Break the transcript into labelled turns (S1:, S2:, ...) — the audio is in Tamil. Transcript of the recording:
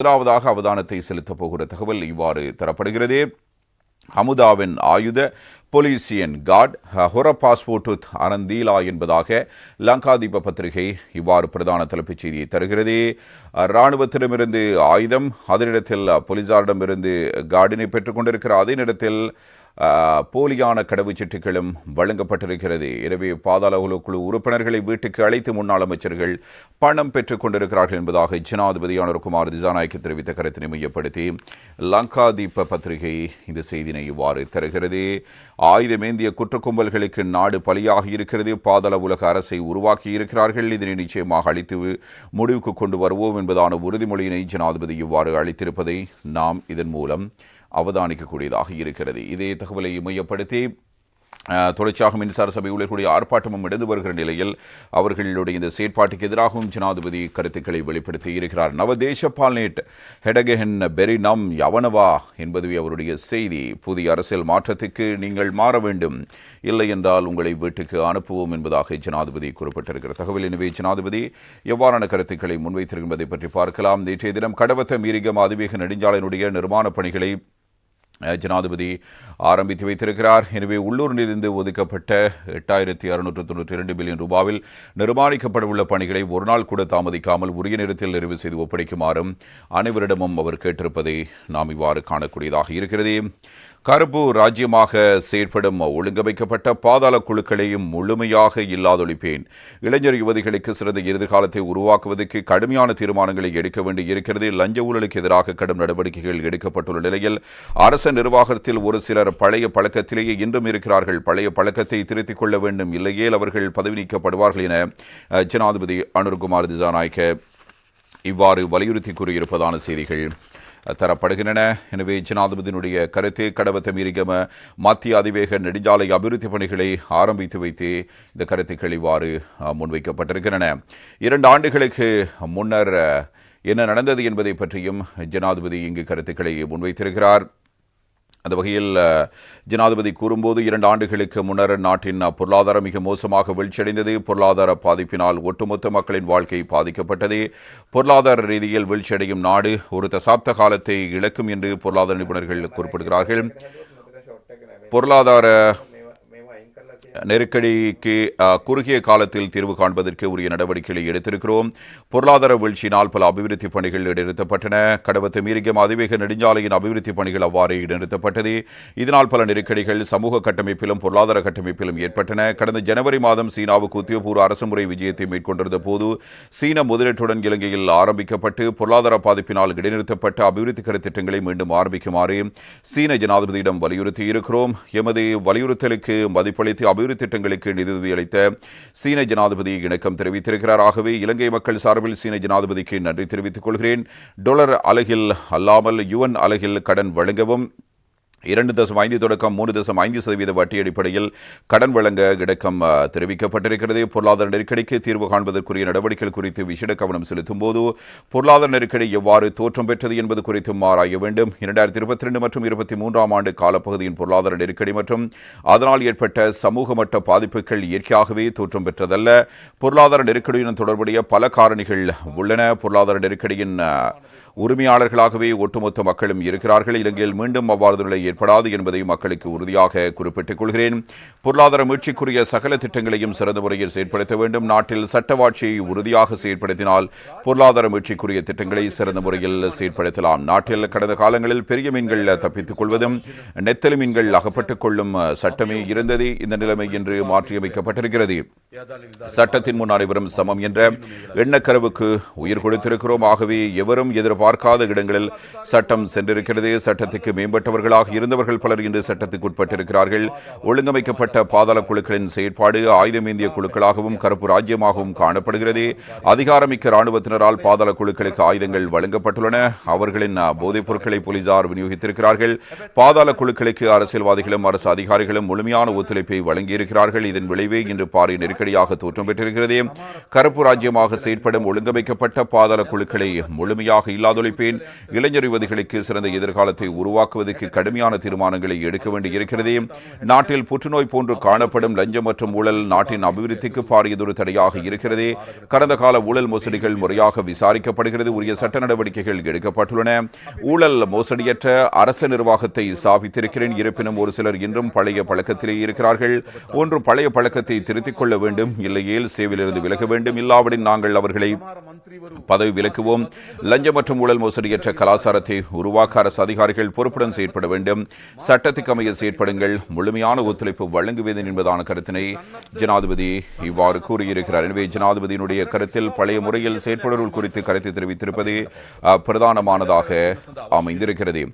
S1: முதலாவதாக அவதானத்தை செலுத்தப் போகிற தகவல் இவ்வாறு தரப்படுகிறது. ஹமுதாவின் ஆயுத பொலிசியன் காட் ஹொர பாஸ்போர்ட் அனந்தீலா என்பதாக லங்காதீப பத்திரிகை இவ்வாறு பிரதான தலைப்புச் செய்தியை தருகிறது. இராணுவத்திடமிருந்து ஆயுதம் அதனிடத்தில் போலீசாரிடமிருந்து கார்டினை பெற்றுக்கொண்டிருக்கிற அதே நேரத்தில் போலியான கடவுச்சீட்டுகளும் வழங்கப்பட்டிருக்கிறது. எனவே பாதாள குழு உறுப்பினர்களை வீட்டுக்கு அழைத்து முன்னாள் அமைச்சர்கள் பணம் பெற்றுக் கொண்டிருக்கிறார்கள் என்பதாக ஜனாதிபதியான குமார் திசாநாயக்கு தெரிவித்த கருத்தினை மையப்படுத்தி லங்கா தீப பத்திரிகை இந்த செய்தினை இவ்வாறு தருகிறது. ஆயுதமேந்திய குற்றக்கும்பல்களுக்கு நாடு பலியாக இருக்கிறது. பாதாள உலக அரசை உருவாக்கி இருக்கிறார்கள். இதனை நிச்சயமாக அளித்து முடிவுக்கு கொண்டு வருவோம் என்பதான உறுதிமொழியினை ஜனாதிபதி இவ்வாறு அளித்திருப்பதை நாம் இதன் மூலம் அவதானிக்கக்கூடியதாக இருக்கிறது. இதே தகவலை மையப்படுத்தி தொழிற்சாக மின்சார சபை ஊழியர்களுடைய ஆர்ப்பாட்டமும் இடந்து வருகிற நிலையில் அவர்களுடைய இந்த செயற்பாட்டுக்கு எதிராகவும் ஜனாதிபதி கருத்துக்களை வெளிப்படுத்தி இருக்கிறார். நவதேச பால்நேட் ஹெடகெஹன் பெரி நம் யவனவா என்பதுவே அவருடைய செய்தி. புதிய அரசியல் மாற்றத்துக்கு நீங்கள் மாற வேண்டும். இல்லை என்றால் உங்களை வீட்டுக்கு அனுப்புவோம் என்பதாக ஜனாதிபதி குறிப்பிட்டிருக்கிற தகவல். எனவே ஜனாதிபதி எவ்வாறான கருத்துக்களை முன்வைத்திருப்பதை பற்றி பார்க்கலாம். நேற்றைய தினம் கடவத்த மீரிகம் அதிவேக நெடுஞ்சாலையினுடைய நிர்மாண பணிகளை ஜனாதிபதி ஆரம்பித்து வைத்திருக்கிறார். எனவே உள்ளூரிலிருந்து ஒதுக்கப்பட்ட எட்டாயிரத்தி அறுநூற்று தொண்ணூற்றி இரண்டு பில்லியன் ரூபாவில் நிர்மாணிக்கப்படவுள்ள பணிகளை ஒரு நாள் கூட தாமதிக்காமல் உரிய நேரத்தில் நிறைவு செய்து ஒப்படைக்குமாறும் அனைவரிடமும் அவர் கேட்டிருப்பதை நாம் இவ்வாறு காணக்கூடியதாக இருக்கிறது. கருப்பு ராஜ்யமாக செயற்படும் ஒழுங்கமைக்கப்பட்ட பாதாள குழுக்களையும் முழுமையாக இல்லாதொழிப்பேன். இளைஞர் யுவதிகளுக்கு சிறந்த எதிர்காலத்தை உருவாக்குவதற்கு கடுமையான தீர்மானங்களை எடுக்க வேண்டி இருக்கிறது லஞ்ச ஊழலுக்கு எதிராக கடும் நடவடிக்கைகள் எடுக்கப்பட்டுள்ள நிலையில் அரச நிர்வாகத்தில் ஒரு சிலர் பழைய பழக்கத்திலேயே இன்றும் இருக்கிறார்கள். பழைய பழக்கத்தை திருத்திக் கொள்ள வேண்டும். இல்லையேல் அவர்கள் பதவி நீக்கப்படுவார்கள் என ஜனாதிபதி அனுர்குமார் திசாநாயக்க இவ்வாறு வலியுறுத்தி கூறியிருப்பதான செய்திகள். தரப்படுகின்றன. எனவே ஜனாதிபதியினுடைய கருத்து கடவத்தை மீறிகம மத்திய அதிவேக நெடுஞ்சாலை அபிவிருத்தி பணிகளை ஆரம்பித்து வைத்து இந்த கருத்துக்கள் இவ்வாறு முன்வைக்கப்பட்டிருக்கின்றன. இரண்டு ஆண்டுகளுக்கு முன்னர் என்ன நடந்தது என்பதை பற்றியும் ஜனாதிபதி இங்கு கருத்துக்களை முன்வைத்திருக்கிறார். அந்த வகையில் ஜனாதிபதி கூறும்போது இரண்டு ஆண்டுகளுக்கு முன்னர் நாட்டின் பொருளாதாரம் மிக மோசமாக வீழ்ச்சியடைந்தது. பொருளாதார பாதிப்பினால் ஒட்டுமொத்த மக்களின் வாழ்க்கை பாதிக்கப்பட்டது. பொருளாதார ரீதியில் வீழ்ச்சியடையும் நாடு ஒரு தசாப்த காலத்தை இழக்கும் என்று பொருளாதார நிபுணர்கள் குறிப்பிடுகிறார்கள். பொருளாதார நெருக்கடிக்கு குறுகிய காலத்தில் தீர்வு காண்பதற்கு உரிய நடவடிக்கைகளை எடுத்திருக்கிறோம். பொருளாதார வீழ்ச்சியினால் பல அபிவிருத்தி பணிகள் இடைநிறுத்தப்பட்டன. கடவத்து மீரிகம் அதிவேக நெடுஞ்சாலையின் அபிவிருத்தி பணிகள் அவ்வாறு இடைநிறுத்தப்பட்டது. இதனால் பல நெருக்கடிகள் சமூக கட்டமைப்பிலும் பொருளாதார கட்டமைப்பிலும் ஏற்பட்டன. கடந்த ஜனவரி மாதம் சீனாவுக்கு உத்தியோகபூர்வ அரசுமுறை விஜயத்தை மேற்கொண்டிருந்த போது சீன முதலீட்டுடன் இலங்கையில் ஆரம்பிக்கப்பட்டு பொருளாதார பாதிப்பினால் இடைநிறுத்தப்பட்ட அபிவிருத்திகர திட்டங்களை மீண்டும் ஆரம்பிக்குமாறு சீன ஜனாதிபதியிடம் வலியுறுத்தி இருக்கிறோம் எமது வலியுறுத்தலுக்கு மதிப்பளித்து அபிவிருத்தி திட்டங்களுக்கு நிதியுதவி அளித்த சீன ஜனாதிபதி இணக்கம் தெரிவித்திருக்கிறார். ஆகவே இலங்கை மக்கள் சார்பில் சீன ஜனாதிபதிக்கு நன்றி தெரிவித்துக் கொள்கிறேன். டொலர் அலகில் அல்லாமல் யுவன் அலகில் கடன் வழங்கவும் இரண்டு தசம் ஐந்து தொடக்கம் மூன்று தசம் ஐந்து சதவீத வட்டி அடிப்படையில் கடன் வழங்க கிடக்கம் தெரிவிக்கப்பட்டிருக்கிறது. பொருளாதார நெருக்கடிக்கு தீர்வு காண்பதற்குரிய நடவடிக்கைகள் குறித்து விசேட கவனம் செலுத்தும் போது பொருளாதார நெருக்கடி எவ்வாறு தோற்றம் பெற்றது என்பது குறித்தும் ஆராய வேண்டும். இரண்டாயிரத்தி இருபத்தி ரெண்டு மற்றும் இருபத்தி மூன்றாம் ஆண்டு காலப்பகுதியின் பொருளாதார நெருக்கடி மற்றும் அதனால் ஏற்பட்ட சமூக மட்ட பாதிப்புகள் இயற்கையாகவே தோற்றம் பெற்றதல்ல. பொருளாதார நெருக்கடியுடன் தொடர்புடைய பல காரணிகள் உள்ளன. பொருளாதார நெருக்கடியின் உரிமையாளர்களாகவே ஒட்டுமொத்த மக்களும் இருக்கிறார்கள். இலங்கையில் மீண்டும் அவ்வாறு நிலை ஏற்படாது என்பதை மக்களுக்கு உறுதியாக குறிப்பிட்டுக் கொள்கிறேன். பொருளாதார மீட்சிக்குரிய சகல திட்டங்களையும் சிறந்த முறையில் செயற்படுத்த வேண்டும். நாட்டில் சட்டவாட்சியை உறுதியாக செயற்படுத்தினால் பொருளாதார மீட்சிக்குரிய திட்டங்களை சிறந்த முறையில் செயற்படுத்தலாம். நாட்டில் கடந்த காலங்களில் பெரிய மீன்கள் தப்பித்துக் கொள்வதும் நெத்தலி மீன்கள் அகப்பட்டுக் கொள்ளும் சட்டமே இருந்தது. இந்த நிலைமை இன்று மாற்றியமைக்கப்பட்டிருக்கிறது. சட்டத்தின் முன் அனைவரும் சமம் என்ற எண்ணக்கருவுக்கு உயிர் கொடுத்திருக்கிறோம். ஆகவே எவரும் பார்க்காத இடங்களில் சட்டம் சென்றிருக்கிறது. சட்டத்துக்கு மேம்பட்டவர்களாக இருந்தவர்கள் பலர் இன்று சட்டத்துக்கு உட்பட்டிருக்கிறார்கள். ஒழுங்கமைக்கப்பட்ட பாதாள குழுக்களின் செயற்பாடு ஆயுதமேந்திய குழுக்களாகவும் கருப்பு ராஜ்யமாகவும் காணப்படுகிறது. அதிகாரமிக்க ராணுவத்தினரால் பாதாள குழுக்களுக்கு ஆயுதங்கள் வழங்கப்பட்டுள்ளன. அவர்களின் போதைப் பொருட்களை போலீசார் விநியோகித்திருக்கிறார்கள். பாதாள குழுக்களுக்கு அரசியல்வாதிகளும் அரசு அதிகாரிகளும் முழுமையான ஒத்துழைப்பை வழங்கியிருக்கிறார்கள். இதன் விளைவே இன்று பாரிய நெருக்கடியாக தோற்றம் பெற்றிருக்கிறது. கருப்பு ராஜ்யமாக செயற்படும் ஒழுங்கமைக்கப்பட்ட பாதாள குழுக்களை முழுமையாக இல்லாத காதொலிப்பேன். இளைஞர் யுவதிகளுக்கு சிறந்த எதிர்காலத்தை உருவாக்குவதற்கு கடுமையான தீர்மானங்களை எடுக்க வேண்டியிருக்கிறது. நாட்டில் புற்றுநோய் போன்று காணப்படும் லஞ்சம் மற்றும் ஊழல் நாட்டின் அபிவிருத்திக்கு பாரியதொரு தடையாக இருக்கிறது. கடந்த கால ஊழல் மோசடிகள் முறையாக விசாரிக்கப்படுகிறது. உரிய சட்ட நடவடிக்கைகள் எடுக்கப்பட்டுள்ளன. ஊழல் மோசடியற்ற அரசு நிர்வாகத்தை ஸ்தாபித்திருக்கிறேன் இருப்பினும் ஒரு சிலர் இன்றும் பழைய பழக்கத்திலே இருக்கிறார்கள். ஒன்று பழைய பழக்கத்தை திருத்திக் கொள்ள வேண்டும். இல்லையேல் சேவையிலிருந்து விலக வேண்டும். இல்லாவிடின் நாங்கள் அவர்களை பதவி விலக்குவோம். லஞ்சம் மற்றும் ஊழல் மோசடியற்ற கலாச்சாரத்தை உருவாக்க அரசு அதிகாரிகள் பொறுப்புடன் செயற்பட வேண்டும். சட்டத்துக்கு அமைய செயற்படுங்கள். முழுமையான ஒத்துழைப்பு வழங்குவேன் என்பதான கருத்தினை ஜனாதிபதி இவ்வாறு கூறியிருக்கிறார். எனவே ஜனாதிபதியினுடைய கருத்தில் பழைய முறையில் செயற்படுவர்கள் குறித்து கருத்தை தெரிவித்திருப்பது பிரதானமானதாக அமைந்திருக்கிறது.